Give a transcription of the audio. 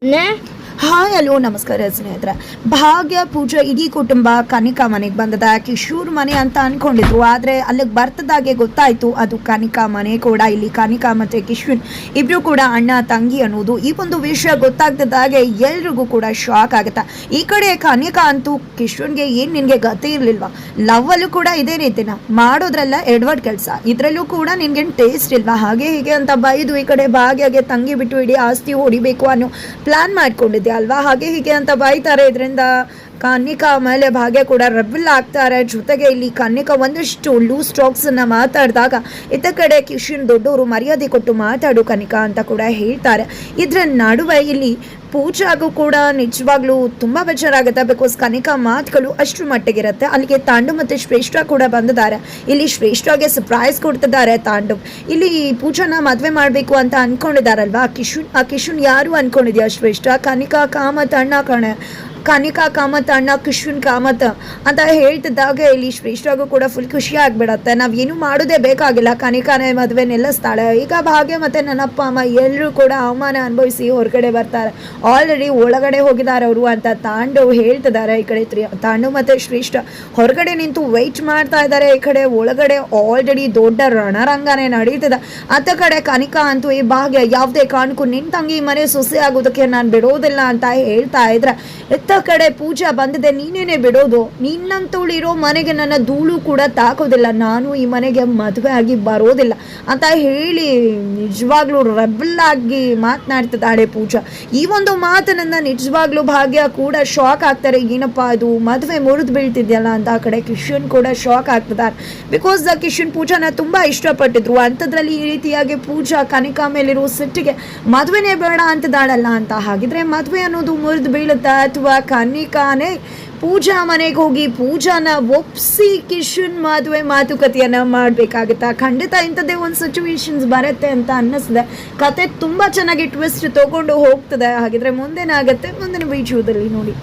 呢。ಹಾಯ್ hello ನಮಸ್ಕಾರ ಸ್ನೇಹಿತರೆ. ಭಾಗ್ಯ ಪೂಜಾ ಇಡೀ ಕುಟುಂಬ ಕನಿಕಾ ಮನೆಗೆ ಬಂದದ ಕಿಶೋರ್ ಮನೆ ಅಂತ ಅನ್ಕೊಂಡಿದ್ರು. ಆದ್ರೆ ಅಲ್ಲಿಗೆ ಬರ್ತದಾಗೆ ಗೊತ್ತಾಯ್ತು, ಅದು ಕನಿಕಾ ಮನೆ ಕೂಡ. ಇಲ್ಲಿ ಕನಿಕಾ ಮತ್ತೆ ಕಿಶೋರ್ ಇಬ್ರು ಕೂಡ ಅಣ್ಣ, ತಂಗಿ ಅನ್ನೋದು ಈ ಒಂದು ವಿಷಯ ಗೊತ್ತಾಗ್ತಿದ್ದಾಗೆ ಎಲ್ರಿಗೂ ಕೂಡ ಶಾಕ್ ಆಗುತ್ತೆ. ಈ ಕಡೆ ಕನಿಕಾ ಅಂತೂ ಕಿಶೋರ್ಗೆ ಏನು ನಿನಗೆ ಗತಿ ಇರಲಿಲ್ವಾ? ಲವ್ ಅಲ್ಲೂ ಕೂಡ ಇದೇ ರೀತಿನ. ಮಾಡೋದ್ರೆಲ್ಲ ಎಡ್ವರ್ಡ್ ಕೆಲಸ. ಇದ್ರಲ್ಲೂ ಕೂಡ ನಿನ್ಗೇನು ಟೇಸ್ಟ್ ಇಲ್ವಾ? ಹಾಗೆ ಹೀಗೆ ಅಂತ ಬೈದು ಈ ಕಡೆ ಭಾಗ್ಯಗೆ ತಂಗಿ ಬಿಟ್ಟು ಇಡೀ ಆಸ್ತಿ ಹೊಡಿಬೇಕು ಅನ್ನೋ ಪ್ಲಾನ್ ಮಾಡ್ಕೊಂಡಿದ್ದೆ ಅಲ್ವಾ? ಹಾಗೆ ಹೀಗೆ ಅಂತ ಬಾಯ್ತಾರೆ ಇದರಿಂದ ಕನ್ನಿಕಾ ಮೇಲೆ ಭಾಗ್ಯ ಕೂಡ ರಬ್ಬಲ್ ಆಗ್ತಾರೆ. ಜೊತೆಗೆ ಇಲ್ಲಿ ಕನ್ನಿಕಾ ಒಂದಿಷ್ಟು ಲೂಸ್ ಅನ್ನ ಮಾತಾಡಿದಾಗ ಇತ್ತ ಕಡೆ ಕಿಶನ್ ದೊಡ್ಡವರು ಮರ್ಯಾದೆ ಕೊಟ್ಟು ಮಾತಾಡು ಕನಿಕಾ ಅಂತ ಕೂಡ ಹೇಳ್ತಾರೆ. ಇದ್ರ ನಡುವೆ ಇಲ್ಲಿ ಪೂಜಾಗೂ ಕೂಡ ನಿಜವಾಗ್ಲೂ ತುಂಬಾ ಬೇಜಾರಾಗುತ್ತೆ. ಬಿಕಾಸ್ ಕನಿಕಾ ಮಾತುಗಳು ಅಷ್ಟರ ಮಟ್ಟಿಗಿರುತ್ತೆ. ಅಲ್ಲಿಗೆ ತಾಂಡು ಮತ್ತೆ ಶ್ರೇಷ್ಠ ಕೂಡ ಬಂದಿದ್ದಾರೆ. ಇಲ್ಲಿ ಶ್ರೇಷ್ಠಗೆ ಸರ್ಪ್ರೈಸ್ ಕೊಡ್ತಿದ್ದಾರೆ ತಾಂಡು. ಇಲ್ಲಿ ಪೂಜಾನ ಮದುವೆ ಮಾಡಬೇಕು ಅಂತ ಅನ್ಕೊಂಡಿದಾರಲ್ವಾ ಆ ಕಿಶುನ್ ಆ ಕಿಶುನ್ ಯಾರು ಅನ್ಕೊಂಡಿದ್ಯಾ? ಶ್ರೇಷ್ಠ, ಕನಿಕಾ, ಕಾಮತ್ ಅಣ್ಣ ಕಣೆ. ಕನಿಕಾ, ಕಾಮತ್ ಅಣ್ಣ, ಕಿಶುನ್, ಕಾಮತ್ ಅಂತ ಹೇಳ್ತಿದ್ದಾಗ ಇಲ್ಲಿ ಶ್ರೇಷ್ಠಗೂ ಕೂಡ ಫುಲ್ ಖುಷಿ ಆಗ್ಬಿಡತ್ತೆ. ನಾವ್ ಏನು ಮಾಡೋದೇ ಬೇಕಾಗಿಲ್ಲ. ಕನಿಕಾನೇ ಮದುವೆ ನಿಲ್ಲಿಸ್ತಾಳೆ. ಈಗ ಭಾಗ್ಯ ಮತ್ತೆ ನನ್ನಪ್ಪ, ಅಮ್ಮ ಎಲ್ಲರೂ ಕೂಡ ಅವಮಾನ ಅನುಭವಿಸಿ ಹೊರಗಡೆ ಬರ್ತಾರೆ. ಆಲ್ರೆಡಿ ಒಳಗಡೆ ಹೋಗಿದ್ದಾರೆ ಅವರು ಅಂತ ತಾಂಡವ್ ಹೇಳ್ತಿದ್ದಾರೆ ಈ ಕಡೆ ತ್ರಿ ತಾಂಡು ಮತ್ತೆ ಶ್ರೇಷ್ಠ ಹೊರಗಡೆ ನಿಂತು ವೆಯ್ಟ್ ಮಾಡ್ತಾ ಇದ್ದಾರೆ ಈ ಕಡೆ ಒಳಗಡೆ ಆಲ್ರೆಡಿ ದೊಡ್ಡ ರಣರಂಗನೇ ನಡೀತಿದೆ. ಅತ್ತ ಕಡೆ ಕನಿಕಾ ಅಂತೂ ಈ ಭಾಗ್ಯ ಯಾವುದೇ ಕಾರಣಕ್ಕೂ ನಿನ್ನ ತಂಗಿ ಮನೆ ಸೊಸೆ ಆಗೋದಕ್ಕೆ ನಾನು ಬಿಡೋದಿಲ್ಲ ಅಂತ ಹೇಳ್ತಾ ಇದ್ರೆ, ಎತ್ತ ಕಡೆ ಪೂಜಾ ಬಂದಿದೆ ನೀನೇನೆ ಬಿಡೋದು? ನಿನ್ನಂತೂಳಿರೋ ಮನೆಗೆ ನನ್ನ ಧೂಳು ಕೂಡ ತಾಕೋದಿಲ್ಲ. ನಾನು ಈ ಮನೆಗೆ ಮದುವೆ ಆಗಿ ಬರೋದಿಲ್ಲ ಅಂತ ಹೇಳಿ ನಿಜವಾಗ್ಲೂ ರೆಬಲ್ ಆಗಿ ಮಾತನಾಡ್ತಿದ್ದಾಳೆ ಪೂಜಾ. ಈ ಒಂದು ಮಾತಿನಿಂದ ನಿಜವಾಗ್ಲೂ ಭಾಗ್ಯ ಕೂಡ ಶಾಕ್ ಆಗ್ತಾರೆ. ಏನಪ್ಪ ಅದು ಮದುವೆ ಮುರಿದು ಬೀಳ್ತಿದ್ಯಲ್ಲ ಅಂತ ಆ ಕಡೆ ಕಿಶನ್ ಕೂಡ ಶಾಕ್ ಆಗ್ತಿದ್ದಾರೆ ಬಿಕಾಸ್ ಕಿಶನ್ ಪೂಜಾನ ತುಂಬಾ ಇಷ್ಟಪಟ್ಟಿದ್ರು. ಅಂಥದ್ರಲ್ಲಿ ಈ ರೀತಿಯಾಗಿ ಪೂಜಾ ಕನಿಕಾ ಮೇಲಿರೋ ಸಿಟ್ಟಿಗೆ ಮದುವೆನೇ ಬೇಡ ಅಂತಿದ್ದಾಳಲ್ಲ ಅಂತ. ಹಾಗಿದ್ರೆ ಮದುವೆ ಅನ್ನೋದು ಮುರಿದು ಬೀಳುತ್ತಾ ಅಥವಾ ಕನಿಕಾನೇ ಪೂಜಾ ಮನೆಗೆ ಹೋಗಿ ಪೂಜಾನ ಒಪ್ಸಿ ಕಿಶನ್ ಮದುವೆ ಮಾತುಕತೆಯನ್ನ ಮಾಡಬೇಕಾಗುತ್ತಾ? ಖಂಡಿತ ಇಂಥದ್ದೇ ಒಂದು ಸಿಚುವೇಶನ್ಸ್ ಬರುತ್ತೆ ಅಂತ ಅನ್ನಿಸ್ತದೆ ಕತೆ ತುಂಬ ಚೆನ್ನಾಗಿ ಟ್ವಿಸ್ಟ್ ತಗೊಂಡು ಹೋಗ್ತದೆ. ಹಾಗಿದ್ರೆ ಮುಂದೇನಾಗತ್ತೆ? ಮುಂದಿನ ವಿಡಿಯೋದಲ್ಲಿ ನೋಡಿ.